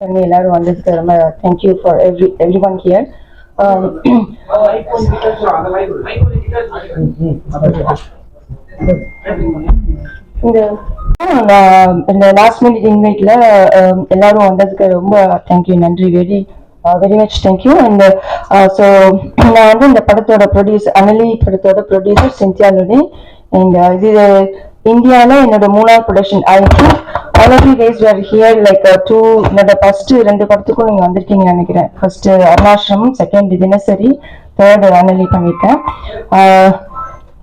எல்லாரும் வந்ததுக்கு ரொம்ப thank you for every every one here இந்த இந்த லாஸ்ட் மினிட் இன்வைட்ல எல்லாரும் வந்ததுக்கு ரொம்ப தேங்க்யூ நன்றி very very much thank you and so நான் வந்து இந்த படத்தோட ப்ரொடியூஸ் அனலி படத்தோட ப்ரொடியூசர் சிந்தியா லுனி அண்ட் இது இந்தியாவில் என்னோட மூணாவது production I think all of you guys are here like to என்னோட ஃபர்ஸ்ட் ரெண்டு படத்துக்கும் நீங்கள் வந்திருக்கீங்க நினைக்கிறேன். First Arunasiramam second Dinasari third Anali பண்ணிட்டேன். Uh,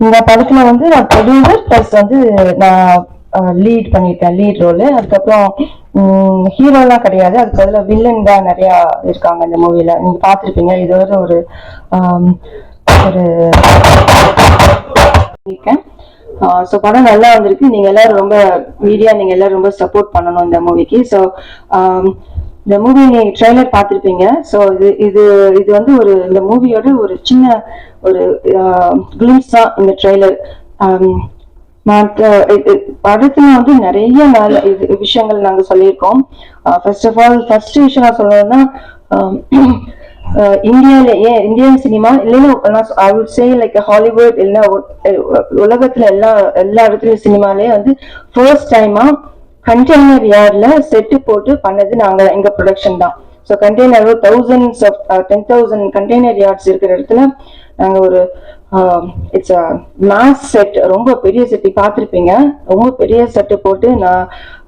இந்த படத்தில் வந்து நான் ப்ரொடியூசர் ப்ளஸ் வந்து நான் uh, லீட் பண்ணிட்டேன் லீட் ரோலு அதுக்கப்புறம் ஹீரோலாம் கிடையாது. அதுக்கு அதில் வில்லன் தான் நிறையா இருக்காங்க இந்த மூவியில் நீங்கள் பார்த்துருப்பீங்க. இது ஒரு um, ஒரு ஆம், ஸோ படம் நல்லா வந்திருக்கு நீங்க எல்லாரும் ரொம்ப மீடியா நீங்க எல்லாரும் ரொம்ப சப்போர்ட் பண்ணணும் இந்த மூவிக்கு ஸோ இந்த மூவி நீங்க ட்ரெய்லர் பார்த்திருப்பீங்க. ஸோ இது இது இது வந்து ஒரு இந்த மூவியோட ஒரு சின்ன ஒரு கிளிம்ஸ் தான் இந்த ட்ரெய்லர் மற்ற இது- படத்துல வந்து நிறைய நல்ல இது விஷயங்கள் நாங்கள் சொல்லியிருக்கோம். ஃபர்ஸ்ட் ஆஃப் ஆல் ஃபர்ஸ்ட் விஷயம் நான் சொல்லணும்னா ஆம், ஏன் இந்தியன் சினிமா இல்லைன்னா I would say like Hollywood இல்லைன்னா உலகத்துல எல்லா எல்லா இடத்துலயும் சினிமாலே வந்து ஃபர்ஸ்ட் டைமா கண்டெய்னர் யார்ட்ல செட்டு போட்டு பண்ணது நாங்க எங்க ப்ரொடக்ஷன் தான். So container thousands of ten thousand container yards இருக்கிற இடத்துல நாங்க ஒரு இட்ஸ் அ மேஸ் செட் ரொம்ப பெரிய செட்டு பார்த்துருப்பீங்க ரொம்ப பெரிய செட்டு போட்டு நான்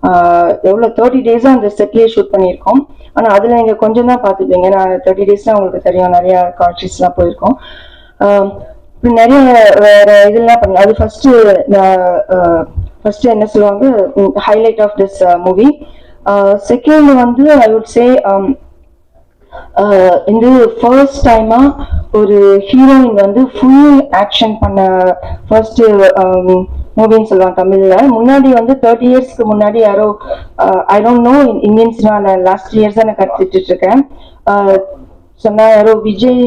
uh, எவ்வளோ தேர்ட்டி டேஸாக அந்த செட்லேயே ஷூட் பண்ணியிருக்கோம். ஆனால் அதில் நீங்கள் கொஞ்சம் தான் பார்த்துப்பீங்க. நான் தேர்ட்டி டேஸ் தான் உங்களுக்கு தெரியும். நிறையா காட்சிஸ்லாம் போயிருக்கோம். Um, இப்படி நிறைய வேற இதெல்லாம் பண்ண அது ஃபர்ஸ்ட் ஃபர்ஸ்ட் uh, uh, என்ன சொல்லுவாங்க? Highlight of this movie second வந்து ஐ வுட் சே இது ஃபர்ஸ்ட் டைமா ஒரு ஹீரோயின் வந்து ஃபுல் ஆக்ஷன் பண்ண ஃபர்ஸ்ட் மூவின்னு um, சொல்லுவாங்க தமிழ்ல. முன்னாடி வந்து தேர்ட்டி இயர்ஸ்க்கு முன்னாடி யாரோ I don't know Indian cinema last years தான் நான் கத்துட்டு இருக்கேன். சொன்னா யாரோ விஜய்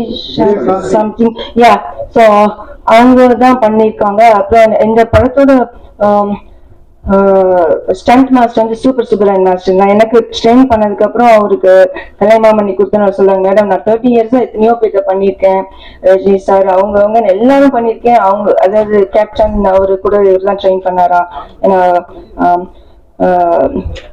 சம்திங் யா ஸோ அவங்க தான் பண்ணியிருக்காங்க. அப்புறம் இந்த படத்தோட um, ஸ்டண்ட் மாஸ்டர் வந்து சூப்பர் சுப்பராயன் மாஸ்டர் நான் எனக்கு ட்ரெயின் பண்ணதுக்கு அப்புறம் அவருக்கு கலைமாமணி கொடுத்து நான் சொல்லுவாங்க மேடம் நான் தேர்ட்டி இயர்ஸா எத்தனையோ பேர்த்த பண்ணியிருக்கேன் ரஜினி சார் அவங்க அவங்க எல்லாரும் பண்ணியிருக்கேன். அவங்க அதாவது கேப்டன் அவரு கூட இவரெல்லாம் ட்ரெயின் பண்ணாரா?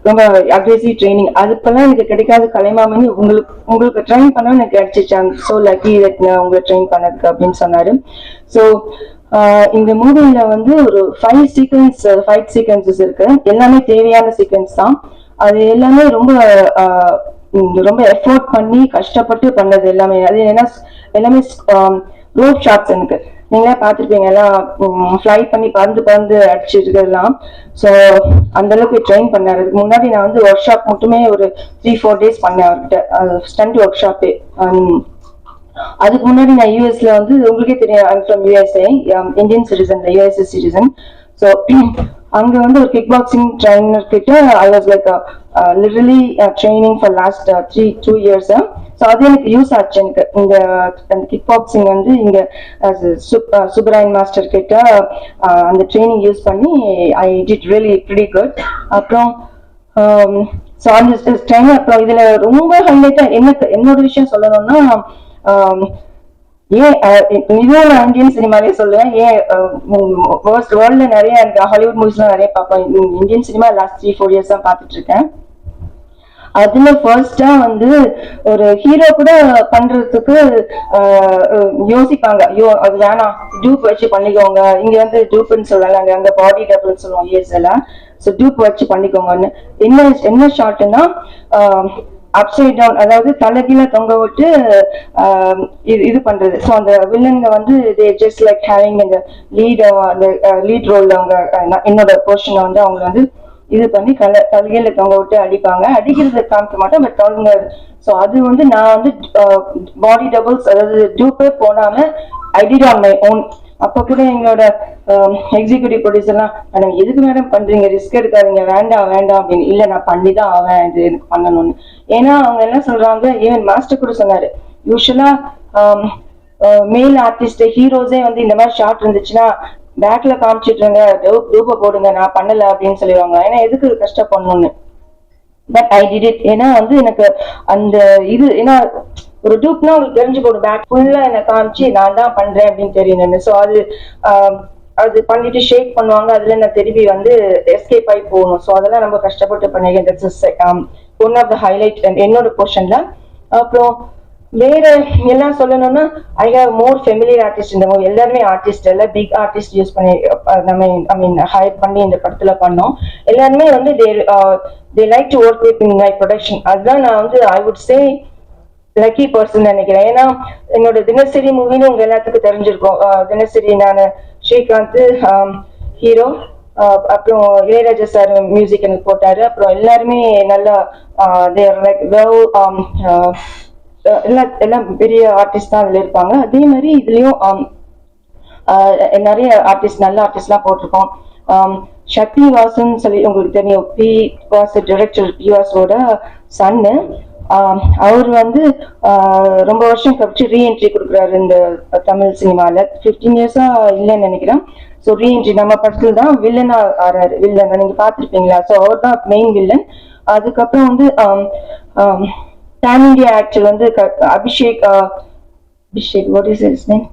ரொம்ப அக்ரெசிவ் ட்ரைனிங் அதுக்கெல்லாம் எனக்கு கிடைக்காத கலைமாமணி உங்களுக்கு உங்களுக்கு ட்ரெயின் பண்ண எனக்கு கிடைச்சிச்சு ஸோ லக்கி நான் உங்களை ட்ரெயின் பண்ணதுக்கு அப்படின்னு சொன்னாரு. ஸோ இந்த மூவில வந்து ஒரு ஃபைவ் சீக்வன்ஸ் ஃபைட் சீக்வன்சஸ் இருக்கு. எல்லாமே தேவையான சீக்வன்ஸ் தான். அது எல்லாமே ரொம்ப ரொம்ப எஃபோர்ட் பண்ணி கஷ்டப்பட்டு பண்ணது எல்லாமே. அது என்ன எல்லாமே ரோட் ஷாட்ஸ் எனக்கு. நீங்களே பார்த்துருப்பீங்க எல்லாம் ஃப்ளை பண்ணி பறந்து பறந்து அடிச்சிருக்கலாம் ஸோ அந்த அளவுக்கு ட்ரெயின் பண்ணாரு. அதுக்கு முன்னாடி நான் வந்து ஒர்க் ஷாப் மட்டுமே ஒரு த்ரீ ஃபோர் டேஸ் பண்ணேன் அவர்கிட்ட. ஸ்டண்ட் ஒர்க் ஷாப்பே அதுக்கு முன்னாடி நான் யூஎஸ்ல வந்து உங்களுக்கே தெரியும் I'm from USA Indian citizen USA citizen so அங்க வந்து ஒரு கிக் பாக்ஸிங் ட்ரைனர் கிட்ட I was like literally training for last three two years so அது எனக்கு யூஸ் ஆச்சு எனக்கு. இந்த அந்த கிக் பாக்ஸிங் வந்து இங்க as மாஸ்டர் uh, கிட்ட uh, அந்த ட்ரைனிங் யூஸ் பண்ணி I did really pretty good அப்புறம் um, ஸோ அந்த ட்ரைனிங் அப்புறம் இதுல ரொம்ப ஹைலைட்டா என்ன என்னோட விஷயம் சொல்லணும்னா Um, ஏன் இதுவும் நான் இந்தியன் சினிமாலே சொல்லுவேன். ஏன் வேர்ல்ட்ல நிறைய எனக்கு ஹாலிவுட் மூவிஸ்லாம் நிறைய பார்ப்பேன். Indian cinema last three four years தான் பார்த்துட்டு இருக்கேன் அதுல ஃபர்ஸ்டா வந்து ஒரு ஹீரோ கூட பண்றதுக்கு ஆஹ், யோசிப்பாங்க. ஐயோ அது வேணாம். டூப் வச்சு பண்ணிக்கோங்க. இங்க வந்து டூப்னு சொல்றாங்க அங்க அங்க பாடி டபுள்னு சொல்லுவோம் இயர்ஸ் எல்லாம். ஸோ டூப் வச்சு பண்ணிக்கோங்கன்னு. என்ன என்ன ஷார்ட்னா அப்சைட் டவுன் அதாவது தலைகீழ தொங்க விட்டு இது இது பண்றது. ஸோ அந்த வில்லன்க வந்து தே ஜஸ்ட் லைக் ஹேவிங் இந்த லீட் அந்த uh, லீட் ரோல் அவங்க uh, என்னோட போர்ஷனை வந்து அவங்க வந்து இது பண்ணி கல தலையில தொங்க விட்டு அடிப்பாங்க. அடிக்கிறது காமிக்க மாட்டோம் பட் அவங்க ஸோ அது வந்து நான் வந்து uh, பாடி டபுள்ஸ் அதாவது டூப்பே போடாம I did on my own அப்போ கூட எங்களோட எக்ஸிக்யூட்டிவ் ப்ரொடியூசர்லாம் மேடம் எதுக்கு மேடம் பண்றீங்க? ரிஸ்க் எடுக்காதீங்க. வேண்டாம் வேண்டாம். அப்படின்னு இல்ல நான் பண்ணி தான் ஆவேன். இது எனக்கு பண்ணணும்னு. ஏன்னா அவங்க என்ன சொல்றாங்க ஈவன் மாஸ்டர் கூட சொன்னாரு. யூஸ்வலா மேல் ஆர்டிஸ்ட் ஹீரோஸே வந்து இந்த மாதிரி ஷார்ட் இருந்துச்சுன்னா பேக்ல காமிச்சிட்டுருங்க. ரூப போடுங்க. நான் பண்ணல அப்படின்னு சொல்லிடுவாங்க. ஏன்னா எதுக்கு கஷ்டப்படணும்னு? பட் ஐ டிட் இட் ஏன்னா வந்து எனக்கு அந்த இது ஏன்னா ஒரு டூப்னா உங்களுக்கு தெரிஞ்சு போடும் பேக் ஃபுல்லா என்னை காமிச்சு நான் தான் பண்றேன் அப்படின்னு தெரியணும் ஸோ அது ஆஹ், அது பண்ணிட்டு ஷேக் பண்ணுவாங்க. அதுல நான் திரும்பி வந்து எஸ்கேப் ஆகி போகணும். ஸோ அதெல்லாம் ரொம்ப கஷ்டப்பட்டு பண்ணிருக்கேன் ஒன் ஆஃப் த ஹைலைட் என்னோட போர்ஷன்ல அப்புறம் வேற எல்லாம் சொல்லணும்னா I have more familiar artist இந்த மூவி எல்லாருமே ஆர்டிஸ்ட் எல்லாம் பிக் ஆர்டிஸ்ட் யூஸ் பண்ணி நம்ம ஐ மீன் ஹையர் பண்ணி இந்த படத்துல பண்ணோம். எல்லாருமே வந்து they they like to work with in my production அதுதான் நான் வந்து I would say lucky person நினைக்கிறேன் ஏன்னா என்னோட தினசரி மூவின்னு உங்க எல்லாத்துக்கும் தெரிஞ்சிருக்கும் தினசரி நான் ஸ்ரீகாந்த் ஹீரோ அப்புறம் இளையராஜா சார் மியூசிக் எனக்கு போட்டாரு அப்புறம் எல்லாருமே நல்லா தேர் லைக் வெல் எல்லா எல்லாம் பெரிய ஆர்டிஸ்ட் தான் அதுல இருப்பாங்க அதே மாதிரி இதுலயும் ஆஹ் நிறைய ஆர்டிஸ்ட் நல்ல ஆர்டிஸ்ட்லாம் போட்டிருக்கோம் சக்தி வாசன் சொல்லி உங்களுக்கு தெரியும் பி வாஸ் டைரக்டர் பி வாஸோட சன்னு அவர் வந்து ரொம்ப வருஷம் கழிச்சு ரீஎன்ட்ரி கொடுக்குறாரு இந்த தமிழ் சினிமால. ஃபிஃப்டீன் இயர்ஸா இல்லைன்னு நினைக்கிறேன். ஸோ ரீஎன்ட்ரி நம்ம படத்துல தான் வில்லனா ஆறாரு. வில்லன் நீங்க பார்த்திருப்பீங்களா? ஸோ அவர் தான் மெயின் வில்லன் அதுக்கப்புறம் வந்து பேன் இந்தியா ஆக்டர் வந்து Abhishek Abhishek what is is name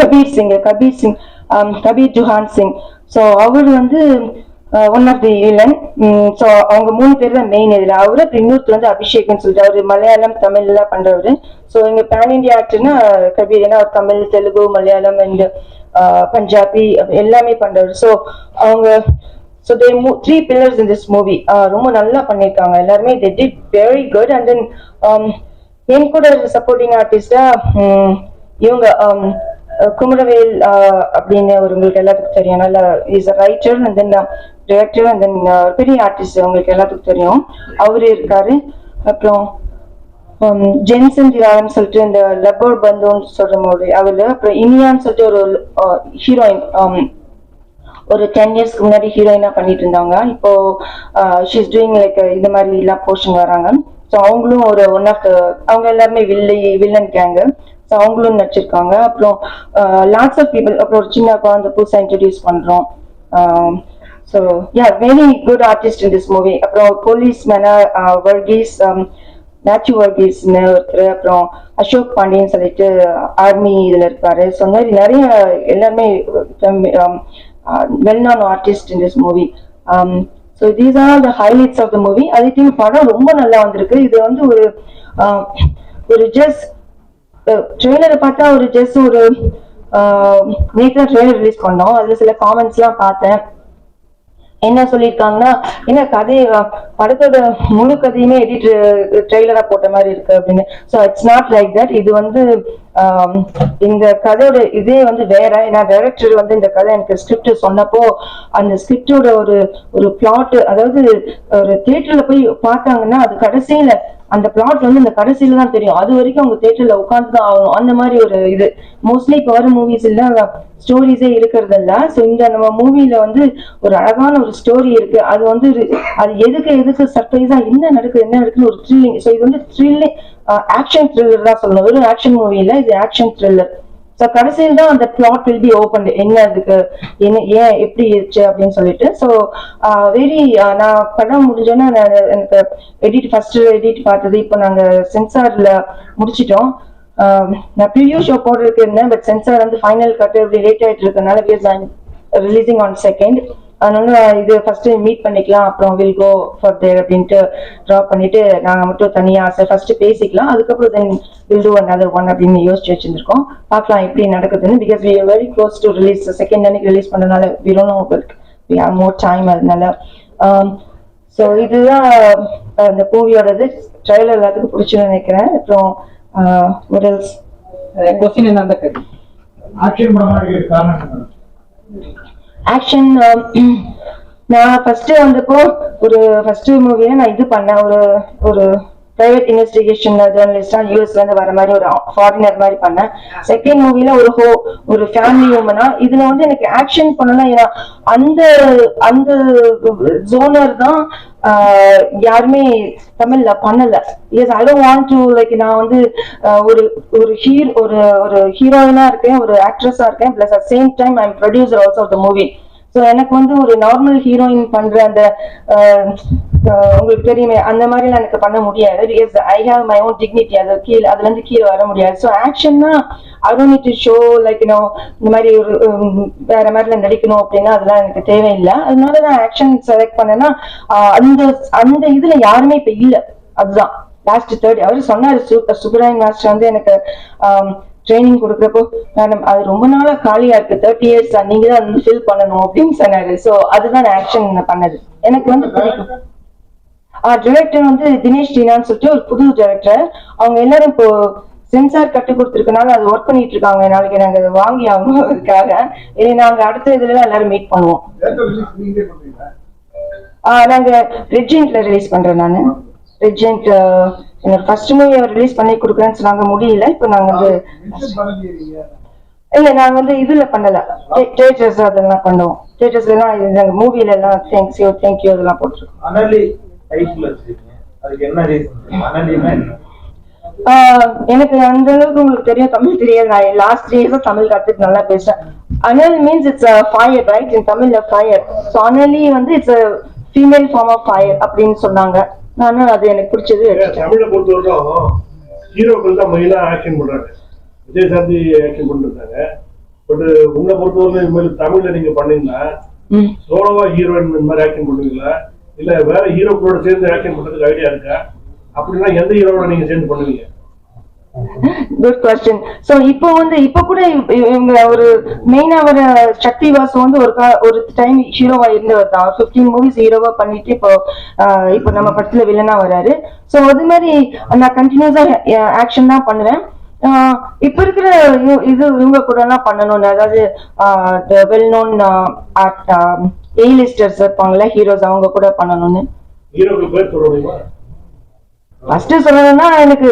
Kabir. Singh Kabir Singh Kabir Duhan Singh. So அவர் வந்து one of the villain so அவங்க மூணு பேர் தான் மெயின் இதுல. அவர் அப்புறம் இன்னொருத்தர் வந்து அபிஷேக்னு சொல்லிட்டு அவரு மலையாளம் தமிழ் எல்லாம் பண்றவர். ஸோ எங்க பேன் இந்தியா ஆக்டர்னா கபீர் ஏன்னா அவர் தமிழ் தெலுங்கு மலையாளம் அண்ட் uh, பஞ்சாபி எல்லாமே பண்றவர். ஸோ அவங்க ஸோ தே மூ three pillars in this movie ரொம்ப நல்லா பண்ணியிருக்காங்க எல்லாருமே they did very good and then என் கூட சப்போர்ட்டிங் ஆர்டிஸ்டா இவங்க um, குமரவேல் uh, அப்படின்னு ஒரு உங்களுக்கு எல்லாத்துக்கும் தெரியும். நல்ல is a writer and then director அந்த uh, பெரிய ஆர்டிஸ்ட் உங்களுக்கு எல்லாத்துக்கும் தெரியும். அவரு இருக்காரு. அப்புறம் um, ஜென்சன் திவாரன் சொல்லிட்டு இந்த லப்பர் பந்தோன்னு சொல்ற மாதிரி அவரு அப்புறம் இனியான்னு சொல்லிட்டு ஒரு uh, ஹீரோயின் um, ஒரு டென் இயர்ஸ்க்கு முன்னாடி ஹீரோயினா பண்ணிட்டு இருந்தாங்க. இப்போ ஷீஸ் டூயிங் லைக் இந்த மாதிரி எல்லாம் போர்ஷன் வராங்க. ஸோ அவங்களும் ஒரு ஒன் ஆஃப் த அவங்க எல்லாருமே வில்லை வில்லன் கேங்கு ஸோ அவங்களும் நடிச்சிருக்காங்க. அப்புறம் லாட்ஸ் ஆஃப் பீப்புள் அப்புறம் ஒரு சின்ன குழந்தை புதுசாக இன்ட்ரடியூஸ் பண்ணுறோம் um, so yeah very good artist in this movie அப்புறம் போலீஸ் மேனா வர்கீஸ் மேத்யூ வர்கீஸ்னு ஒருத்தர் அப்புறம் அசோக் பாண்டியன் சொல்லிட்டு uh, ஆர்மி இதில் இருப்பாரு. ஸோ அந்த மாதிரி நிறைய எல்லாருமே well known artist in this movie so these are the highlights of the movie அதே படம் ரொம்ப நல்லா வந்திருக்கு. இது வந்து ஒரு um, ஒரு ஜஸ்ட் ட்ரெய்லரை uh, பார்த்தா ஒரு ஜஸ்ட் ஒரு நேற்று ட்ரெய்லர் ரிலீஸ் பண்ணோம். அதில் சில காமெண்ட்ஸ்லாம் பார்த்தேன். என்ன சொல்லியிருக்காங்கன்னா என்ன கதையை படத்தோட முழு கதையுமே எடிட் ட்ரெய்லரா போட்ட மாதிரி இருக்கு அப்படின்னு. So it's not like that இது வந்து இந்த கதையோட இதே வந்து வேற. ஏன்னா டைரக்டர் வந்து இந்த கதை எனக்கு ஸ்கிரிப்ட் சொன்னப்போ அந்த ஸ்கிரிப்டோட ஒரு ஒரு பிளாட் அதாவது ஒரு தியேட்டர்ல போய் பார்த்தாங்கன்னா அது கடைசியில அந்த பிளாட் வந்து இந்த கடைசியில தான் தெரியும். அது வரைக்கும் அவங்க தேட்டர்ல உட்கார்ந்து தான் ஆகணும். அந்த மாதிரி ஒரு இது. மோஸ்ட்லி இப்போ வர மூவிஸ் இல்ல ஸ்டோரிஸே இருக்கிறது இல்ல ஸோ இந்த நம்ம மூவில வந்து ஒரு அழகான ஒரு ஸ்டோரி இருக்கு. அது வந்து அது எதுக்கு எதுக்கு சர்ப்ரைஸா என்ன நடக்குது என்ன நடக்குன்னு ஒரு த்ரில்லிங் ஸோ இது வந்து த்ரில்லிங் ஆக்ஷன் த்ரில்லர் தான் சொல்லணும். வெறும் ஆக்ஷன் மூவி இல்ல இது ஆக்ஷன் த்ரில்லர் ஸோ கடைசியில் தான் அந்த பிளாட் வில் பி ஓப்பன் என்ன அதுக்கு என்ன ஏன் எப்படி இருந்துச்சு அப்படின்னு சொல்லிட்டு. ஸோ வெரி நான் படம் முடிஞ்சோன்னா நான் எனக்கு எடிட் ஃபர்ஸ்ட் எடிட் பார்த்தது. இப்போ நாங்கள் சென்சார்ல முடிச்சிட்டோம். நான் ப்ரிவியூ ஷோ போடுறதுக்கு இருந்தேன் பட் சென்சார் வந்து ஃபைனல் கட்டு இப்படி லேட் ஆயிட்டு இருக்கனால ரிலீசிங் ஆன் செகண்ட் அதனால இது ஃபர்ஸ்ட் மீட் பண்ணிக்கலாம் அப்புறம் வில் கோ ஃபார் தேர் அப்படின்ட்டு ட்ராப் பண்ணிட்டு நாங்கள் மட்டும் தனியா ஃபர்ஸ்ட் பேசிக்கலாம் அதுக்கப்புறம் then will do another one அப்படின்னு யோசிச்சு வச்சிருந்துருக்கோம் பார்க்கலாம் எப்படி நடக்குதுன்னு because we very close to release second அன்னைக்கு ரிலீஸ் பண்ணனால we don't know we have more அதனால. Um, ஸோ இதுதான் அந்த இந்த மூவியோடது ட்ரைலர் எல்லாத்துக்கும் பிடிச்சுன்னு நினைக்கிறேன். அப்புறம் what கொஸ்டின் என்ன அந்த காரணம் என்ன? ஆக்ஷன் um, நான் ஃபர்ஸ்ட் வந்தப்போ ஒரு ஃபர்ஸ்ட் மூவியை நான் இது பண்ணேன். ஒரு ஒரு பிரைவேட் இன்வெஸ்டிகேஷன் ஜேர்னலிஸ்டா யூஎஸ்ல இருந்து வர மாதிரி ஒரு ஃபாரினர் மாதிரி பண்ணேன். செகண்ட் மூவில ஒரு ஹோ ஒரு ஃபேமிலி உமனா இதுல வந்து எனக்கு ஆக்ஷன் பண்ணணும் ஏன்னா அந்த அந்த ஜோனர் தான் யாருமே தமிழ்ல பண்ணல. Yes I don't want to like நான் வந்து ஒரு ஒரு ஹீர் ஒரு ஒரு ஹீரோயினா இருக்கேன் ஒரு ஆக்ட்ரஸா இருக்கேன் plus at same time I producer also of the movie so எனக்கு வந்து ஒரு நார்மல் ஹீரோயின் பண்ற அந்த உங்களுக்கு தெரியுமே அந்த மாதிரிலாம் எனக்கு பண்ண முடியாது. Because I have my own dignity அது கீழே அதுல இருந்து கீழே வர முடியாது. So ஆக்ஷன்னா I don't need to show like no இந்த மாதிரி ஒரு வேற மாதிரில நடிக்கணும் அப்படின்னா அதெல்லாம் எனக்கு தேவையில்லை. அதனால நான் ஆக்ஷன் செலக்ட் பண்ணேன்னா அந்த அந்த இதுல யாருமே இப்ப இல்ல. அதுதான். லாஸ்ட் தேர்ட் அவர் சொன்னாரு சூப்பர் சுப்பராயன் மாஸ்டர் வந்து எனக்கு ட்ரைனிங் கொடுக்குறப்போ மேடம் அது ரொம்ப நாளா காலியா இருக்கு. தேர்ட்டி இயர்ஸ் நீங்க தான் வந்து ஃபில் பண்ணணும். அப்படின்னு சொன்னாரு. ஸோ அதுதான் ஆக்ஷன் பண்ணது. எனக்கு வந்து பிடிக்கும். டிரெக்டர் வந்து தினேஷ் டீனான்னு சொல்லிட்டு ஒரு புது டிரெக்டர் அவங்க எல்லாரும் இப்போ சென்சார் கட்டு கொடுத்துருக்கனால அது ஒர்க் பண்ணிட்டு இருக்காங்க. நாளைக்கு நாங்க அதை வாங்கி ஆகணும் அதுக்காக இனி நாங்க அடுத்த இதுல எல்லாரும் மீட் பண்ணுவோம். நாங்க ரெட்ஜென்ட்ல ரிலீஸ் பண்றேன் நானு. ரெட்ஜென்ட் என்னோட ஃபர்ஸ்ட் மூவி அவர் ரிலீஸ் பண்ணி கொடுக்குறேன்னு சொன்னாங்க. முடியல. இப்போ நாங்க வந்து இல்ல நாங்க வந்து இதுல பண்ணல. தேட்டர்ஸ் அதெல்லாம் பண்ணுவோம். தேட்டர்ஸ்ல எல்லாம் மூவில எல்லாம் தேங்க்ஸ் யூ தேங்க்யூ அதெல்லாம் போட்டிருக்கோம். எனக்கு அந்த அளவுக்கு உங்களுக்கு தெரியும் தமிழ் தெரியாது. நான் லாஸ்ட் த்ரீ இயர்ஸா தமிழ் கத்துட்டு நல்லா பேசுறேன். அனல் means it's fire right in தமிழ்ல ஃபயர் ஸோ அனலி வந்து it's female form of fire அப்படின்னு சொன்னாங்க. நானும் அது எனக்கு பிடிச்சது. தமிழை பொறுத்த வரைக்கும் ஹீரோக்கள் தான் மெயினா ஆக்ஷன் பண்றாங்க. விஜய் சாந்தி ஆக்ஷன் பண்ணிருக்காங்க பட் உங்களை பொறுத்தவரைக்கும் இது மாதிரி தமிழ்ல நீங்க பண்ணீங்கன்னா சோலோவா ஹீரோயின் இந்த மாதிரி ஆக்ஷன் பண்ணுவீங்களா? இல்ல வேற ஹீரோக்களோட சேர்ந்து ஆக்ஷன் பண்றதுக்கு ஐடியா இருக்கா? அப்படின்னா எந்த ஹீரோட நீங்க சேர்ந்து பண்ணுவீங்க? குட் கொஸ்டின் சோ இப்போ வந்து இப்போ கூட இவங்க ஒரு மெயினா வர சக்தி வாசு வந்து ஒரு ஒரு டைம் ஹீரோவா இருந்தவர் தான். பிப்டீன் மூவிஸ் ஹீரோவா பண்ணிட்டு இப்போ இப்போ நம்ம படத்துல வில்லனா வராரு. சோ அது மாதிரி நான் கண்டினியூஸா ஆக்ஷன் தான் பண்ணுவேன். இப்ப இருக்கிற இது இவங்க கூட எல்லாம் பண்ணணும்னு அதாவது well known art A listers இருப்பாங்கல்ல ஹீரோஸ் அவங்க கூட பண்ணணும்னு. ஃபர்ஸ்ட் சொல்லணும்னா எனக்கு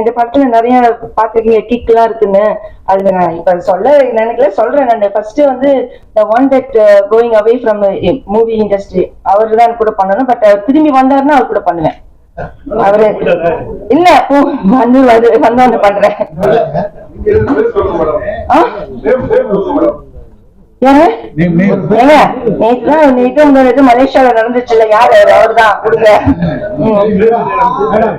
இந்த படத்துல நிறைய பாத்துருக்கீங்க கிக் எல்லாம் இருக்குன்னு. அது நான் இப்ப சொல்ல நினைக்கல சொல்றேன் நான். ஃபர்ஸ்ட் வந்து the one that going away from movie industry அவர் தான் கூட பண்ணணும் பட் திரும்பி வந்தாருன்னா அவர் கூட பண்ணுவேன். அவரு இல்ல போ, வந்து வந்து வந்தோன்னு பண்றேன். நேற்று நடந்துச்சுல்ல யாரு? அவர் தான் கொடுங்க. ம். மேடம்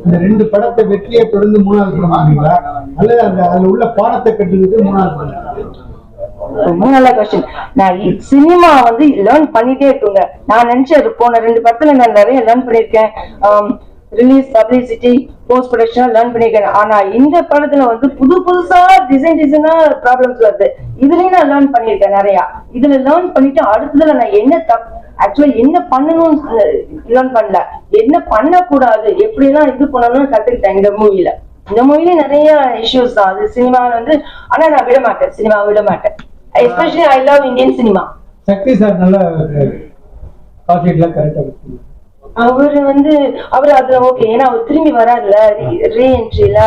இந்த ரெண்டு படத்தை வெற்றியை தொடர்ந்து மூணாவது படம் வாங்குவீங்களா அல்லது அந்த அதுல உள்ள பாடத்தை கட்டுறதுக்கு மூணாவது படம் ரொம்ப நல்ல கொஸ்டின் நான் சினிமா வந்து லேர்ன் பண்ணிட்டே இருக்குங்க. நான் நினைச்சது போன ரெண்டு படத்துல நான் நிறைய லேர்ன் பண்ணிருக்கேன் release publicity post production learn பண்ணிருக்கேன். ஆனா இந்த படத்துல வந்து புது புதுசா டிசைன் டிசைனா ப்ராப்ளம்ஸ் வருது. இதுலயும் நான் லேர்ன் பண்ணிருக்கேன் நிறையா. இதுல லேர்ன் பண்ணிட்டு அடுத்ததுல நான் என்ன தப் ஆக்சுவலா என்ன பண்ணணும்னு லேர்ன் பண்ணல. என்ன பண்ணக்கூடாது? எப்படி எல்லாம் இது பண்ணணும்னு கத்துக்கிட்டேன் இந்த மூவில இந்த மூவில நிறைய இஷ்யூஸ் தான். அது சினிமா வந்து ஆனா நான் விட மாட்டேன் சினிமா விட மாட்டேன் especially I love Indian cinema Shakthi sir நல்ல கால்ஷீட்லாம் கரெக்டா அவரு வந்து அவர் அதுல ஓகே ஏன்னா அவர் திரும்பி வராதுல ரீ என்ட்ரில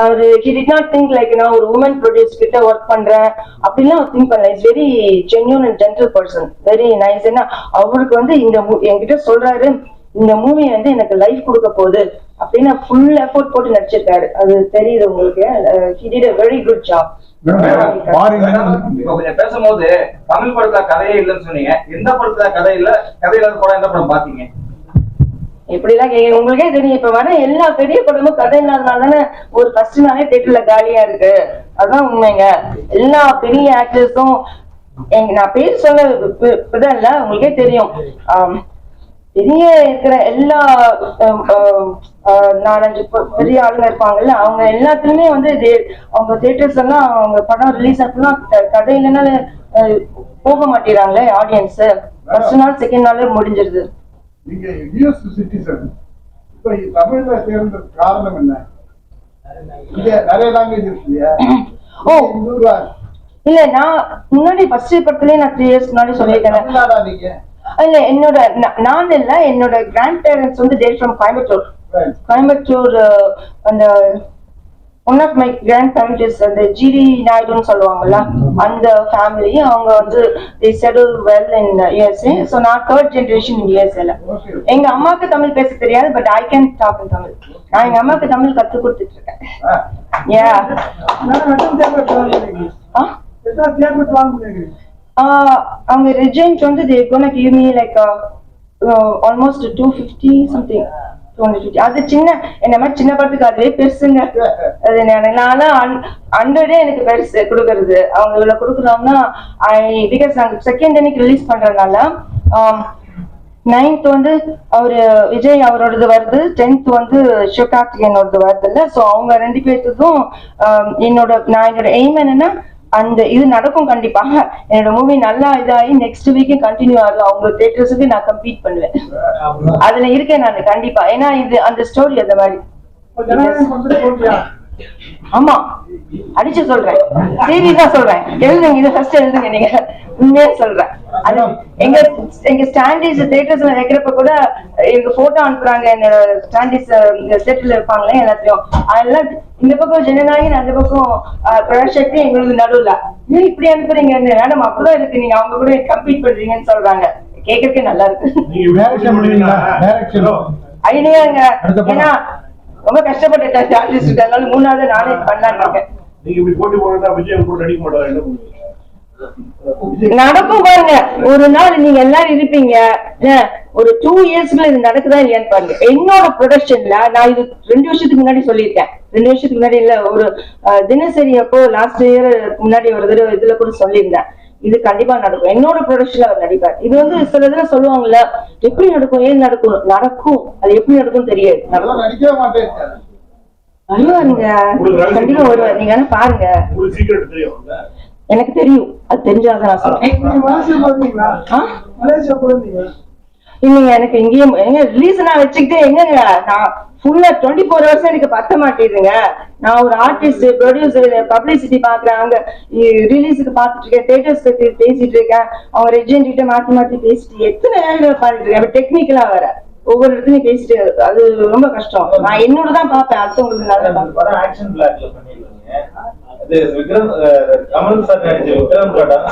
அவரு he did not think like நான் ஒரு உமன் ப்ரொடியூஸ் கிட்ட ஒர்க் பண்றேன். அப்படிலாம் அவர் திங்க் பண்ணல. It's very genuine and gentle person very nice ஏன்னா அவருக்கு வந்து இந்த என்கிட்ட சொல்றாரு இந்த மூவி வந்து எனக்கு லைஃப் கொடுக்க போகுது. அப்படின்னு ஃபுல் எஃபோர்ட் போட்டு நடிச்சிருக்காரு. அது தெரியுது உங்களுக்கு. He did a very good job பேசும்போது தமிழ் படத்துல கதையே இல்லைன்னு சொன்னீங்க. எந்த படத்துல கதை இல்ல? கதை இல்லாத படம் எந்த படம் பாத்தீங்க? இப்படிலாம் கேக்க உங்களுக்கே தெரியும். இப்ப வர எல்லா பெரிய படமும் கதை இல்லாதனால தானே ஒரு ஃபர்ஸ்ட் நாளே தேட்டர்ல காலியா இருக்கு. அதான் உண்மைங்க. எல்லா பெரிய ஆக்டர்ஸும் எங்க நான் பேர் சொல்ல இல்ல உங்களுக்கே தெரியும். பெரிய இருக்கிற எல்லா நாலஞ்சு பெரிய ஆளுங்க இருப்பாங்கல்ல அவங்க எல்லாத்துலயுமே வந்து அவங்க தியேட்டர்ஸ் எல்லாம் அவங்க படம் ரிலீஸ் ஆகுனா கதை இல்லைனால போக மாட்டேறாங்களே ஆடியன்ஸ் ஃபர்ஸ்ட் நாள் செகண்ட் நாளே முடிஞ்சிருது. நீங்க யூஎஸ் சிட்டிசன் இப்ப தமிழ்ல சேர்ந்த காரணம் என்ன? இங்க நிறைய லாங்குவேஜ் இருக்கு இல்லையா? ஓ. இல்ல நான் முன்னாடி ஃபர்ஸ்ட் படத்துலயே நான் த்ரீ இயர்ஸ் முன்னாடி தமிழ்நாடா நீங்க? இல்ல என்னோட நான் இல்ல என்னோட கிராண்ட் பேரண்ட்ஸ் வந்து தேர் ஃப்ரம் கோயம்புத்தூர். கோயம்புத்தூர் அந்த one of my grand families அந்த ஜிடி நாயுடுன்னு சொல்லுவாங்கல்ல அந்த ஃபேமிலி அவங்க வந்து the settle well in USA so நான் தேர்ட் ஜென்ரேஷன் இன் யூஎஸ்ஏல Okay. எங்க அம்மாவுக்கு தமிழ் பேச தெரியாது but I can talk in Tamil நான் எங்க அம்மாவுக்கு தமிழ் கத்து கொடுத்துட்டு இருக்கேன் ஏ யா ஆஹ் uh, அவங்க ரிஜென்ட் வந்து they gonna give me like almost two fifty something to அது சின்ன என்ன மாதிரி சின்ன படத்துக்கு அதுவே பெருசுங்க. அது நான் நானும் ஹண்ட்ரடே எனக்கு பெருசு கொடுக்கறது. அவங்க இவ்வளவு கொடுக்குறாங்கன்னா ஐ பிகாஸ் நாங்கள் செகண்ட் அன்னைக்கு ரிலீஸ் பண்றதுனால நைன்த் வந்து அவரு விஜய் அவரோடது வருது. டென்த் வந்து சிவகார்த்திகேயனோடது வருது இல்ல ஸோ அவங்க ரெண்டு பேர்த்துக்கும் என்னோட நான் என்னோட எய்ம் என்னன்னா அந்த இது நடக்கும் கண்டிப்பா என்னோட மூவி நல்லா இதாகி நெக்ஸ்ட் வீக்கே கண்டினியூ ஆகும் அவங்க தேட்டர்ஸுக்கு நான் கம்ப்ளீட் பண்ணுவேன். அதுல இருக்கேன் நான் கண்டிப்பா. ஏன்னா இது அந்த ஸ்டோரி அந்த மாதிரி. ஆமா. அடிச்சு சொல்றேன். சீரியஸா சொல்றேன். எழுதுங்க இது ஃபர்ஸ்ட் எழுதுங்க நீங்க. உண்மையா சொல்றேன். அது எங்க எங்க ஸ்டாண்டிஸ் தேட்டர்ஸ்ல வைக்கிறப்ப கூட எங்க போட்டோ அனுப்புறாங்க என்னோட ஸ்டாண்டிஸ் செட்டில் இருப்பாங்களே எல்லாத்தையும் அதெல்லாம் இந்த பக்கம் ஜனநாயகன் அந்த பக்கம் பிரசக்தி எங்களுக்கு நடுவுல. ஏன் இப்படி அனுப்புறீங்க? மேடம் அப்பதான் இருக்கு. நீங்க அவங்க கூட கம்ப்ளீட் பண்றீங்கன்னு சொல்றாங்க. கேட்கறதுக்கே நல்லா இருக்கு. ஐடியாங்க ஏன்னா ரொம்ப கஷ்டப்பட்டுட்டேன். ஆர்டிஸ்ட் அதனால மூணாவது நானே பண்ணலான்னு இருக்கேன். நீங்க இப்படி போட்டி போனா விஜய் கூட நடிக்க பண்ணுவீங்க? நடக்கும் பாருங்க. ஒரு நாள் நீங்க எல்லாரும் இருப்பீங்க. ஒரு டூ இயர்ஸ்க்குள்ள இது நடக்குதா இல்லையான்னு பாருங்க. என்னோட ப்ரொடக்ஷன்ல நான் இது ரெண்டு வருஷத்துக்கு முன்னாடி சொல்லியிருக்கேன். ரெண்டு வருஷத்துக்கு முன்னாடி இல்ல ஒரு தினசரி அப்போ லாஸ்ட் இயர் முன்னாடி ஒரு தடவை இதுல கூட சொல்லியிருந்தேன். இது கண்டிப்பா நடக்கும். என்னோட ப்ரொடக்ஷன்ல அவர் நடிப்பார். இது வந்து சில இதுல சொல்லுவாங்கல்ல எப்படி நடக்கும்? ஏன் நடக்கும்? நடக்கும். அது எப்படி நடக்கும் தெரியாது. வருவாருங்க. கண்டிப்பா வருவார். நீங்க பாருங்க. உங்களுக்கு சீக்கிரம் தெரியும்? எனக்கு தெரியும். அது தெரிஞ்சாதான் நான் சொல்றேன். இல்லைங்க எனக்கு இங்கேயும் எங்க ரிலீஸ் நான் வச்சுக்கிட்டு எங்கங்க நான் ஃபுல்லா டுவெண்ட்டி ஃபோர் ஹவர்ஸ் எனக்கு பத்த மாட்டேதுங்க. நான் ஒரு ஆர்டிஸ்ட் ப்ரொடியூசர் பப்ளிசிட்டி பாக்குறேன் அங்க ரிலீஸுக்கு பார்த்துட்டு இருக்கேன் தேட்டர்ஸ்க்கு பேசிட்டு இருக்கேன் அவங்க ரெஜென்ட் கிட்ட மாத்தி மாத்தி பேசிட்டு எத்தனை நேரம் பாத்துட்டு இருக்கேன் டெக்னிக்கலா வேற. ஒவ்வொரு இடத்துலயும் பேசிட்டு அது ரொம்ப கஷ்டம். நான் என்னோட தான் பார்ப்பேன். அடுத்தவங்களுக்கு நல்லா அது விக்ரம் கமல் சார் நடிச்ச விக்ரம் படம்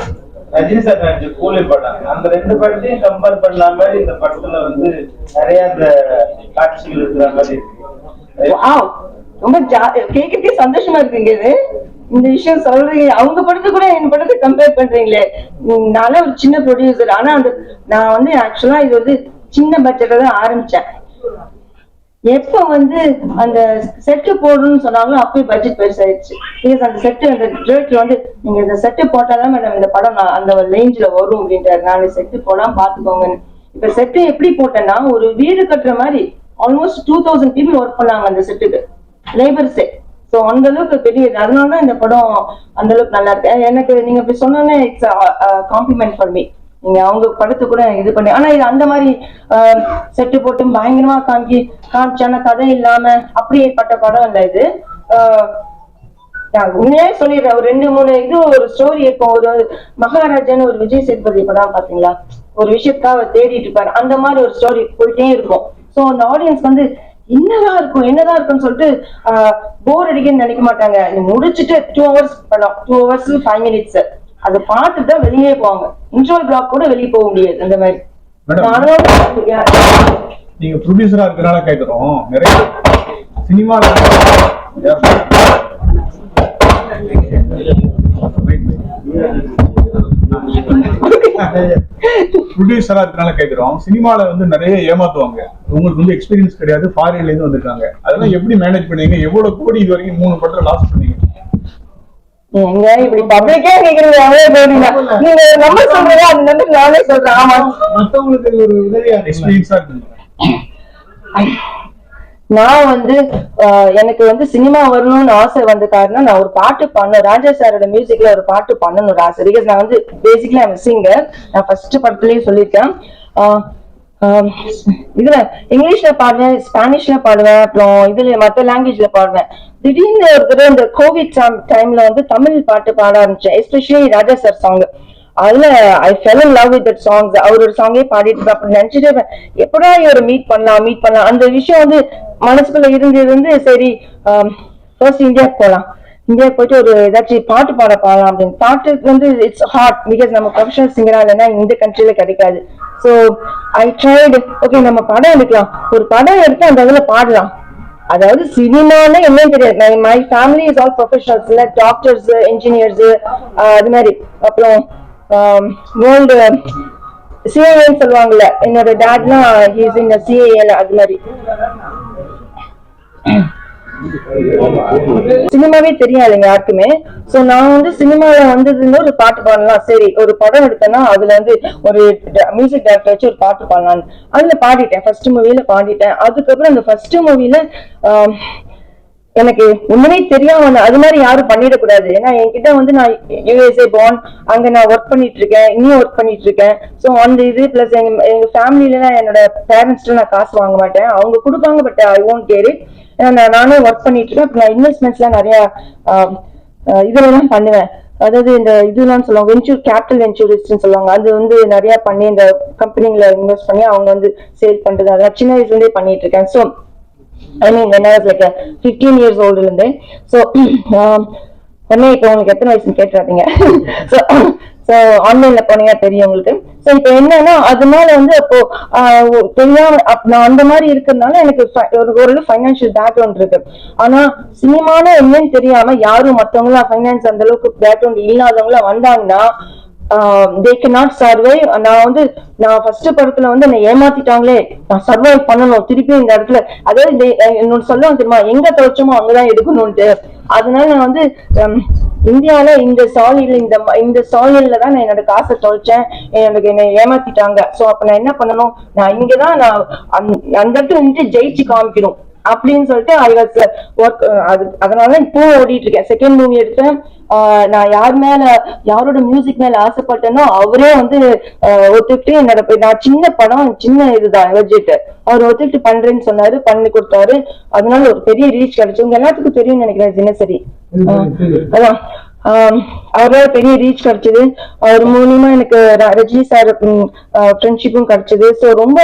ரஜினி சார் நடிச்ச கூலி படம் அந்த ரெண்டு படத்தையும் கம்பேர் பண்ண மாதிரி இந்த படத்துல வந்து நிறைய அந்த காட்சிகள் இருக்கிற மாதிரி இருக்கு. ரொம்ப ஜா- கேட்கறதுக்கே சந்தோஷமா இருக்குங்க இது. இந்த விஷயம் சொல்றீங்க அவங்க படத்தை கூட என் படத்தை கம்பேர் பண்றீங்களே. உம், ஒரு சின்ன ப்ரொடியூசர் ஆனா அந்த நான் வந்து ஆக்சுவலா இது வந்து சின்ன பட்ஜெட்ல தான் ஆரம்பிச்சேன். எப்ப வந்து அந்த செட்டு போடணும்னு சொன்னாங்களோ அப்பயே பட்ஜெட் பெருசாயிடுச்சு. பிகாஸ் அந்த செட்டு அந்த டிரெக்டர் வந்து நீங்க இந்த செட்டு போட்டாதான் மேடம் இந்த படம் நான் அந்த ரேஞ்சில் வரும் அப்படின்ட்டாரு நான் செட்டு போடாம பாத்துக்கோங்கன்னு. இப்ப செட்டு எப்படி போட்டேன்னா ஒரு வீடு கட்டுற மாதிரி almost two thousand people work பண்ணாங்க அந்த செட்டுக்கு லேபர்ஸே ஸோ அந்த அளவுக்கு பெரிய அதனால தான் இந்த படம் அந்த அளவுக்கு நல்லா இருக்கு. எனக்கு நீங்க இப்படி சொன்னோன்னே இட்ஸ் காம்ப்ளிமெண்ட் ஃபார் மீ நீங்க அவங்க படத்தை கூட இது பண்ணி ஆனா இது அந்த மாதிரி செட்டு போட்டு பயங்கரமா காமிக்கி காமிச்சான கதை இல்லாம அப்படியேப்பட்ட படம் இல்லை இது. ஆஹ் நான் உண்மையாவே சொல்லிடுறேன் ஒரு ரெண்டு மூணு இது ஒரு ஸ்டோரி இருக்கும் ஒரு மகாராஜான்னு ஒரு விஜய் சேதுபதி படம் பாத்தீங்களா? ஒரு விஷயத்துக்காக தேடிட்டு இருப்பாரு. அந்த மாதிரி ஒரு ஸ்டோரி போயிட்டே இருக்கும். சோ அந்த ஆடியன்ஸ் வந்து என்னதான் இருக்கும் என்னதான் இருக்கும்னு சொல்லிட்டு போர் அடிக்கன்னு நினைக்க மாட்டாங்க. முடிச்சுட்டு டூ ஹவர்ஸ் படம் டூ ஹவர்ஸ் ஃபைவ் மினிட்ஸ் அதை பார்த்துட்டு தான் வெளியே போவாங்க. இன்ட்ரோல் பிளாக் கூட வெளியே போக முடியாது அந்த மாதிரி. நீங்க ப்ரொடியூசரா இருக்கறனால கேக்குறோம். நிறைய சினிமால ப்ரொடியூசரா இருக்கறனால கேக்குறோம். சினிமால வந்து நிறைய ஏமாத்துவாங்க. உங்களுக்கு வந்து எக்ஸ்பீரியன்ஸ் கிடையாது. ஃபாரின்ல இருந்து வந்திருக்காங்க. அதெல்லாம் எப்படி மேனேஜ் பண்ணீங்க? எவ்வளவு கோடி இது வரைக்கும் மூணு படத்துல லாஸ் பண்ணீங்க? எங்க இப்படி பப்ளிக்கா கேக்குறது அவ்வளவு பேருங்க நீங்க நம்பர் சொல்றீங்க அந்த நம்பர் நானே சொல்றேன். ஆமா. மத்தவங்களுக்கு ஒரு உதவியா? எக்ஸ்பீரியன்ஸா நான் வந்து ஆஹ், எனக்கு வந்து சினிமா வரணும்னு ஆசை வந்த காரணம் நான் ஒரு பாட்டு பண்ண ராஜா சாரோட மியூசிக்ல ஒரு பாட்டு பண்ணணும் ஆசை. பிகாஸ் நான் வந்து பேசிக்கலி ஐம் சிங்கர் நான் ஃபர்ஸ்ட் படத்துலயே சொல்லியிருக்கேன். இதுல இங்கிலீஷ்ல பாடுவேன் ஸ்பானிஷ்ல பாடுவேன் அப்புறம் இதுல மத்த லாங்குவேஜ்ல பாடுவேன். திடீர்னு ஒரு தடவை இந்த கோவிட் டைம்ல வந்து தமிழ் பாட்டு பாட ஆரம்பிச்சேன் எஸ்பெஷலி ராஜா சார் சாங் அதுல I fell in love with that songs அவரோட சாங்கே பாடிட்டு அப்படி நினைச்சிட்டு எப்படா இவரை மீட் பண்ணலாம் மீட் பண்ணலாம். அந்த விஷயம் வந்து மனசுக்குள்ள இருந்து இருந்து சரி ஃபர்ஸ்ட் இந்தியாவுக்கு போகலாம் இந்தியா போயிட்டு ஒரு ஏதாச்சும் பாட்டு பாட பாடலாம் அப்படின்னு. பாட்டு வந்து இட்ஸ் ஹார்ட் பிகாஸ் நம்ம ப்ரொஃபஷனல் சிங்கரா இல்லைன்னா இந்த கண்ட்ரில கிடைக்காது. ஸோ ஐ ட்ரைடு ஓகே நம்ம படம் எடுக்கலாம். ஒரு படம் எடுத்து அந்த இதுல பாடலாம். அதாவது சினிமானா என்னன்னு தெரியாது. My family is all professionals இல்லை. டாக்டர்ஸ் இன்ஜினியர்ஸ் அது மாதிரி. அப்புறம் வேர்ல்டு சிஏஏன்னு சொல்லுவாங்கல்ல. என்னோட டேட்லாம் ஹீஸ் இன் சிஏஏல அது மாதிரி. சினிமாவே தெரியாதுங்க யாருக்குமே. சோ நான் வந்து சினிமால வந்ததுன்னு ஒரு பாட்டு பாடலாம். சரி ஒரு படம் எடுத்தேன்னா அதுல வந்து ஒரு மியூசிக் டைரக்டர் வச்சு ஒரு பாட்டு பாடலாம் அதுல பாடிட்டேன். ஃபர்ஸ்ட் மூவில பாடிட்டேன். அதுக்கப்புறம் அந்த ஃபர்ஸ்ட் மூவில எனக்கு ஒண்ணுமே தெரியாம அது மாதிரி யாரும் பண்ணிடக்கூடாது. ஏன்னா என்கிட்ட வந்து நான் யூஎஸ்ஏ போன் அங்க நான் ஒர்க் பண்ணிட்டு இருக்கேன் இன்னும் ஒர்க் பண்ணிட்டு இருக்கேன் சோ அந்த இது பிளஸ் எங்க எங்க ஃபேமிலில என்னோட பேரண்ட்ஸ்ல நான் காசு வாங்க மாட்டேன். அவங்க கொடுப்பாங்க but I won't care it நானும் ஒர்க் பண்ணிட்டு இருக்கேன் நான் இன்வெஸ்ட்மெண்ட்ஸ்லாம் நிறைய இதெல்லாம் பண்ணுவேன். அதாவது இந்த இதெல்லாம் சொல்லுவாங்க வெஞ்சூர் கேபிட்டல் வெஞ்சூரிஸ்ட்னு சொல்லுவாங்க. அது வந்து நிறைய பண்ணி இந்த கம்பெனிங்களை இன்வெஸ்ட் பண்ணி அவங்க வந்து சேல் பண்றது. அதெல்லாம் சின்ன வயசுலேருந்தே பண்ணிட்டு இருக்கேன் so I mean when I was like a 15 years ஓல்டுல இருந்தேன். ஸோ um, உடனே இப்போ உங்களுக்கு எத்தனை வயசுன்னு கேட்டுறாதீங்க. ஸோ ஸோ ஆன்லைன்ல போனியா தெரியும் உங்களுக்கு. ஸோ இப்போ என்னன்னா அதனால வந்து அப்போ தெரியாம நான் அந்த மாதிரி இருக்கிறதுனால எனக்கு ஒரு ஓரளவு ஃபைனான்சியல் பேக்ரவுண்ட் இருக்கு. ஆனா சினிமான என்னன்னு தெரியாம யாரும் மற்றவங்களாம் ஃபைனான்ஸ் அந்த அளவுக்கு பேக்ரவுண்ட் இல்லாதவங்களாம் வந்தாங்கன்னா தே கே நாட் சர்வை நான் வந்து நான் ஃபர்ஸ்ட் படத்துல வந்து என்னை ஏமாத்திட்டாங்களே. நான் சர்வை பண்ணணும். திருப்பி இந்த இடத்துல. அதாவது என்னோட சொல்லுவாங்க தெரியுமா? எங்க துவைச்சோமோ அங்கதான் எடுக்கணும்ட்டு அதனால நான் வந்து um, இந்தியால இந்த சாலையில இந்த இந்த சாலையில தான் நான் என்னோட காசை தொலைச்சேன் எனக்கு என்னை ஏமாத்திட்டாங்க. சோ அப்ப நான் என்ன பண்ணணும்? நான் இங்கதான் நான் அந்த- அந்த இடத்துல நின்று ஜெயிச்சு காமிக்கணும். அப்படின்னு சொல்லிட்டு ஐ வாஸ் ஒர்க் அது அதனால இப்போ ஓடிட்டு இருக்கேன். செகண்ட் மூவி எடுத்தேன். நான் யார் மேல யாரோட மியூசிக் மேல ஆசைப்பட்டேனோ அவரே வந்து ஒத்துக்கிட்டு என்னோட நான் சின்ன படம் சின்ன இதுதான் பட்ஜெட் அவர் ஒத்துக்கிட்டு பண்றேன்னு சொன்னாரு பண்ணி கொடுத்தாரு. அதனால ஒரு பெரிய ரீச் கிடைச்சு உங்க எல்லாத்துக்கும் தெரியும்னு நினைக்கிறேன் தினசரி. அதான். அவரால் பெரிய ரீச் கிடைச்சது. அவர் மூலியமா எனக்கு ரஜினி சார் ஃப்ரெண்ட்ஷிப்பும் கிடைச்சது. ஸோ ரொம்ப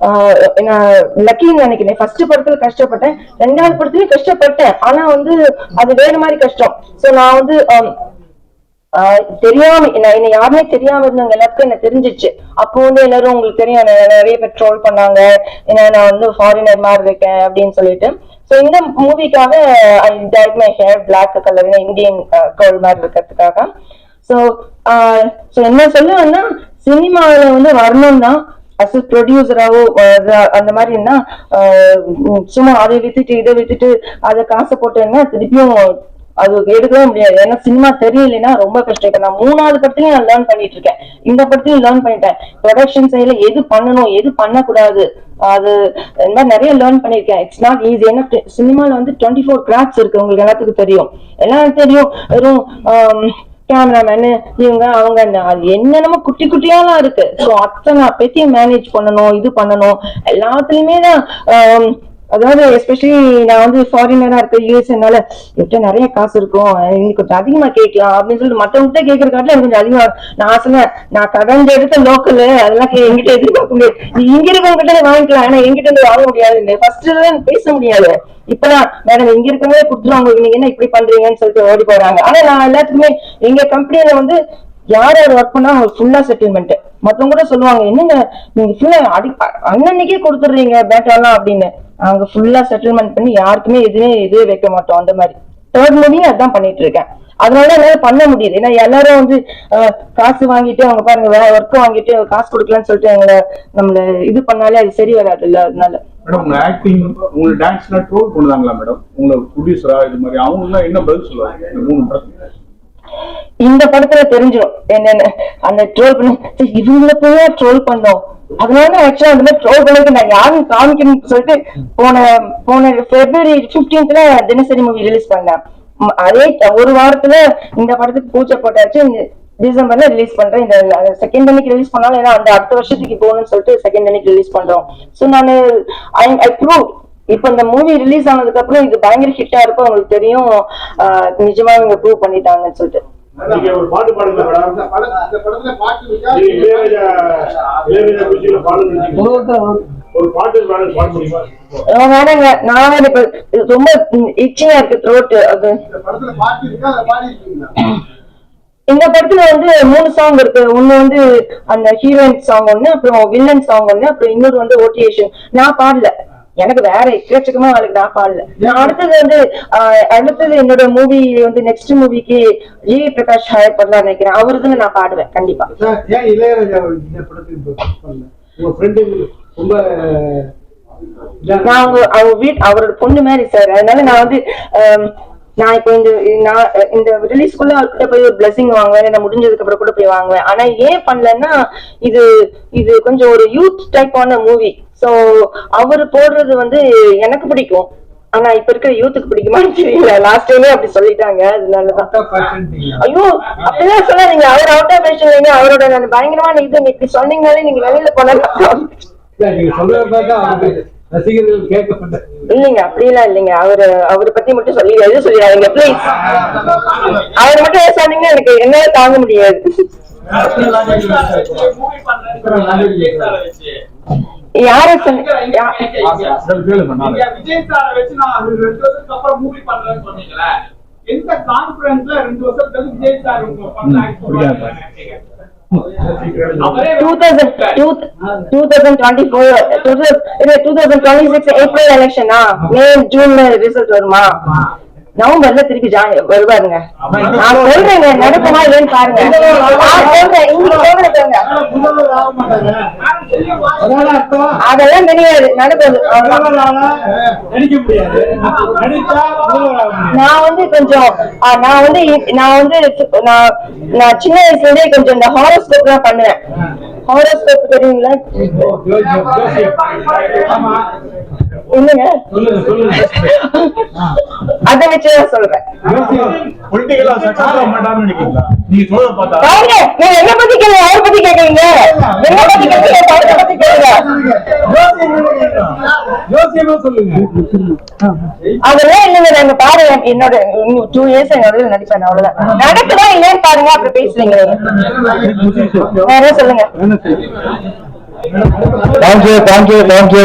ஆஹ் நான் லக்கின்னு நினைக்கிறேன். ஃபர்ஸ்ட் படத்துல கஷ்டப்பட்டேன். ரெண்டாவது படத்துலயும் கஷ்டப்பட்டேன். ஆனா வந்து அது வேற மாதிரி கஷ்டம். ஸோ நான் வந்து ஆஹ் தெரியாம என்ன யாருமே தெரியாம இருந்தவங்க எல்லாருக்கும் என்ன தெரிஞ்சிச்சு. அப்போ வந்து எல்லாரும் உங்களுக்கு தெரியும் நிறைய பேர் ட்ரோல் பண்ணாங்க. ஏன்னா நான் வந்து ஃபாரினர் மாதிரி இருக்கேன் அப்படின்னு சொல்லிட்டு. ஸோ இந்த மூவிக்காக I dyed my hair black கலர்ல இந்தியன் கேர்ள் மாதிரி இருக்கிறதுக்காக. சோ சோ uh, என்ன சொல்லுவேன்னா சினிமாவில வந்து வரணும்னா அஸ் ப்ரொடியூசராவோ அந்த மாதிரின்னா uh, சும்மா அதை வித்துட்டு இதை வித்துட்டு அதை காசை போட்டேன்னா திருப்பியும் அது எடுக்கவே முடியாது. ஏன்னா சினிமா தெரியலைன்னா ரொம்ப கஷ்டம். இப்ப நான் மூணாவது படத்துலயும் நான் லேர்ன் பண்ணிட்டு இருக்கேன் இந்த படத்துலயும் லேர்ன் பண்ணிட்டேன். ப்ரொடக்ஷன் சைட்ல எது பண்ணணும் எது பண்ணக்கூடாது அது இந்த மாதிரி நிறைய லேர்ன் பண்ணிருக்கேன் இட்ஸ் நாட் ஈஸி ஏன்னா சினிமால வந்து டுவெண்ட்டி ஃபோர் கிராஃப்ட்ஸ் இருக்கு. உங்களுக்கு எல்லாத்துக்கும் தெரியும். எல்லாம் தெரியும். வெறும் கேமராமேனு இவங்க அவங்க அது என்னென்னமோ குட்டி குட்டியாலாம் இருக்கு. ஸோ அத்தனை பெத்தையும் மேனேஜ் பண்ணணும் இது பண்ணணும். எல்லாத்துலயுமே தான் அதாவது எஸ்பெஷலி நான் வந்து ஃபாரினரா இருக்க யூஎஸ்னால எப்படி நிறைய காசு இருக்கும். இன்னைக்கு கொஞ்சம் அதிகமா கேட்கலாம் அப்படின்னு சொல்லிட்டு மத்தவங்ககிட்ட கேட்கற காட்டில எனக்கு கொஞ்சம் அதிகமா நான் சொன்னேன் நான் கடந்த எடுத்த லோக்கல் அதெல்லாம் கே- எதிர்பார்க்க முடியாது. நீ இங்க இருக்கவங்கிட்ட வாங்கிக்கலாம். ஆனா எங்கிட்ட இருந்து வாங்க முடியாது. ஃபர்ஸ்ட் பேச முடியாது. இப்பதான் மேடம் இங்க இருக்கவங்களே கொடுத்துருவாங்க. உங்களுக்கு நீங்க என்ன இப்படி பண்றீங்கன்னு சொல்லிட்டு ஓடி போறாங்க. ஆனா நான் எல்லாத்துக்குமே எங்க கம்பெனில வந்து யார் யார் ஒர்க் பண்ணா அவங்க ஃபுல்லா செட்டில்மெண்ட் மத்தவங்க கூட சொல்லுவாங்க என்னங்க நீங்க ஃபுல்லா அடி அன்னன்னைக்கே கொடுத்துடுறீங்க பேட்டாலாம் அப்படின்னு. நாங்க ஃபுல்லா செட்டில்மெண்ட் பண்ணி யாருக்குமே எதுவுமே இதுவே வைக்க மாட்டோம் அந்த மாதிரி. தேர்ட் மூவியும் அதான் பண்ணிட்டு இருக்கேன். அதனால என்னால பண்ண முடியுது. ஏன்னா எல்லாரும் வந்து காசு வாங்கிட்டு அவங்க பாருங்க வேற ஒர்க் வாங்கிட்டு காசு கொடுக்கலன்னு சொல்லிட்டு எங்களை நம்மள இது பண்ணாலே அது சரி வராது இல்ல அதனால. மேடம் உங்க ஆக்டிங் உங்க டான்ஸ்லாம் ட்ரோல் பண்ணுதாங்களா மேடம் உங்களை ப்ரொடியூசரா இது மாதிரி அவங்க என்ன பதில் சொல்லுவாங்க இந்த மூணு படத்துக்கு? இந்த படத்துல தெரிஞ்சிடும் என்னன்னு அந்த ட்ரோல் பண்ணி இவங்கள போய் ட்ரோல் பண்ணோம். அதனால ஆக்சுவலா அந்த மாதிரி ட்ரோல்களுக்கு நான் யாரும் காமிக்கணும்னு சொல்லிட்டு போன போன பிப்ரவரி 15th தினசரி மூவி ரிலீஸ் பண்ணேன். அதே ஒரு வாரத்துல இந்த படத்துக்கு பூஜை போட்டாச்சு. டிசம்பர்ல ரிலீஸ் பண்றேன். இந்த செகண்ட் அன்னைக்கு ரிலீஸ் பண்ணாலும் ஏன்னா அந்த அடுத்த வருஷத்துக்கு போகணும்னு சொல்லிட்டு செகண்ட் அன்னைக்கு ரிலீஸ் பண்றோம். சோ நான் ஐ ப்ரூவ் இப்போ இந்த மூவி ரிலீஸ் ஆனதுக்கு அப்புறம் இது பயங்கர ஹிட்டா இருக்கும். உங்களுக்கு தெரியும். நிஜமா இவங்க ப்ரூவ் பண்ணிட்டாங்கன்னு சொல்லிட்டு. நீங்க ஒரு பாட்டு பாடுங்க மேடம். இந்த படத்துல பாட்டு இளையராஜா இளையராஜா ஒரு பாட்டு பாட முடியுமா? இப்ப ரொம்ப இச்சியா இருக்கு த்ரோட் அது. இந்த படத்துல பாட்டு இருக்கா? அதை பாடி இருக்கீங்களா இந்த படத்துல வந்து மூணு சாங் இருக்கு. ஒண்ணு வந்து அந்த ஹீரோயின் சாங் ஒண்ணு அப்புறம் வில்லன் சாங் ஒண்ணு அப்புறம் இன்னொரு வந்து ஓட்டியேஷன் நான் பாடல. எனக்கு வேற எக்கச்சக்கமா அவளுக்கு நான் பாடல. நான் அடுத்தது வந்து அடுத்தது என்னோட மூவி வந்து நெக்ஸ்ட் மூவிக்கு ஜி பிரகாஷ் ஹயர் பண்ணலாம் நினைக்கிறேன். அவருதுன்னு நான் பாடுவேன் கண்டிப்பா. நான் அவங்க அவங்க வீட் அவரோட பொண்ணு மாதிரி சார் அதனால நான் வந்து நான் இப்போ இந்த நான் இந்த ரிலீஸ்க்குள்ள அவர்கிட்ட போய் ஒரு பிளஸிங் வாங்குவேன். நான் முடிஞ்சதுக்கு அப்புறம் கூட போய் வாங்குவேன். ஆனா ஏன் பண்ணலன்னா இது இது கொஞ்சம் ஒரு யூத் டைப்பான மூவி சோ அவர் போடுறது வந்து எனக்கு பிடிக்கும். ஆனா இப்ப இருக்கிற யூத்துக்கு பிடிக்குமான்னு தெரியல. லாஸ்ட் டைமே அப்படி சொல்லிட்டாங்க. அதனாலதான். ஐயோ அப்படிலாம் சொல்லாதீங்க அவர் அவுட் ஆஃப் ஃபேஷன் அவரோட அந்த பயங்கரமான இது. இப்படி சொன்னீங்கனாலே நீங்க வெளியில போனா இல்ல, நீங்க சொல்றத பார்த்தா அவருக்கு ரசிகர்கள் கேட்க மாட்டாங்க இல்லைங்க அப்படிலாம் இல்லைங்க. அவரு அவரை பத்தி மட்டும் சொல்லி எதுவும் சொல்லிடாதீங்க ப்ளீஸ் அவர் மட்டும் சொன்னீங்கன்னா எனக்கு என்னால தாங்க முடியாது. யார விஜய் சாரை வச்சு நான் ரெண்டு வருஷத்துக்கு அப்புறம் மூவி பண்றேன்னு சொன்னீங்களே எந்த கான்பிடன்ஸ்ல ரெண்டு வருஷத்துக்கு கழிச்சு விஜய் சார் உங்க பண்ண அவரே 2000 two thousand twenty four two thousand twenty six April எலெக்ஷனா May ஜூன்ல ரிசல்ட் வருமா? நவம்பர்ல திருப்பி வருவாருங்க. நான் சொல்றேங்க நடக்குமா இல்லைன்னு பாருங்க. அதெல்லாம் ஆக முடியாது. நான் வந்து கொஞ்சம் நான் வந்து நான் வந்து நான் நான் சின்ன வயசுல இருந்தே கொஞ்சம் இந்த ஹாரோஸ்கோப் எல்லாம் பண்ணுவேன். ஹாரோஸ்கோப் தெரியுங்களா? என்னங்க சொல்லுங்க சொல்லுங்க. அதை வச்சுதான் சொல்றேன். ஜோசியம். பொலிட்டிக்கலா என்ன பத்தி கேளுங்க அவரை பத்தி கேக்குறீங்க? என்ன பத்தி கேக்குறீங்க? கேளுங்க சொல்லுங்க. அதெல்லாம் இல்லைங்க நாங்க பாருங்க என்னோட டூ இயர்ஸ் என்னோட நடிப்பேன் அவ்வளவுதான். நடக்குதா இல்லையான்னு பாருங்க அப்புறம் பேசுறீங்க. வேற சொல்லுங்க? Thank you thank you thank you